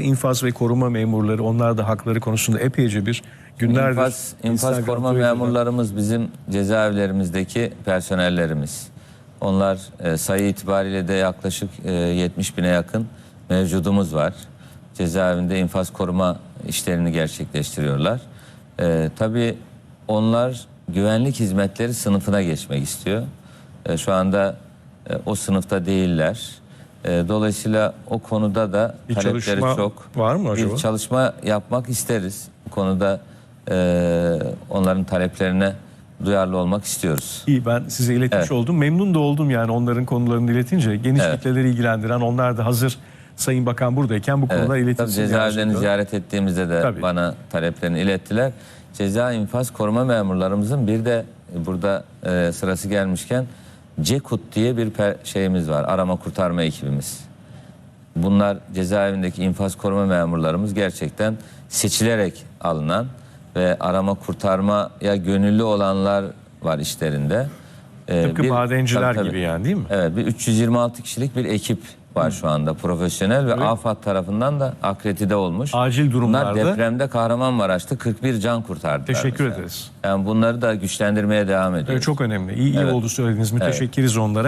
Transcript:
İnfaz ve koruma memurları onlar da hakları konusunda epeyce bir günlerdir. İnfaz, infaz Instagram, koruma Twitter'da- memurlarımız bizim cezaevlerimizdeki personellerimiz. Onlar e, sayı itibariyle de yaklaşık e, 70 bine yakın mevcudumuz var. Cezaevinde infaz koruma işlerini gerçekleştiriyorlar. E, tabii onlar güvenlik hizmetleri sınıfına geçmek istiyor. E, şu anda e, o sınıfta değiller. E, dolayısıyla o konuda da Bir talepleri çalışma çok. var mı acaba? Bir çalışma yapmak isteriz. Bu konuda e, onların taleplerine duyarlı olmak istiyoruz. İyi ben size iletmiş Evet. oldum. Memnun da oldum yani onların konularını iletince. Geniş Evet. kitleleri ilgilendiren onlar da hazır Sayın Bakan buradayken bu konular Tabii iletilsin. diye cezaevlerini ziyaret ettiğimizde de Tabii. bana taleplerini ilettiler. Ceza infaz koruma memurlarımızın bir de burada e, sırası gelmişken CEKUT diye bir şeyimiz var. Arama kurtarma ekibimiz. Bunlar cezaevindeki infaz koruma memurlarımız gerçekten seçilerek alınan ve arama kurtarmaya gönüllü olanlar var işlerinde. Ee, Tıpkı bir- madenciler tabii, tabii. gibi yani değil mi? Evet bir 326 kişilik bir ekip var şu anda profesyonel ve AFAD tarafından da akredite olmuş. Acil durumlarda- Bunlar depremde Kahramanmaraş'ta 41 can kurtardılar. Teşekkür mesela. ederiz. Yani bunları da güçlendirmeye devam ediyoruz. Evet, çok önemli. İyi, iyi Evet. oldu söylediğiniz. Müteşekkiriz onlara.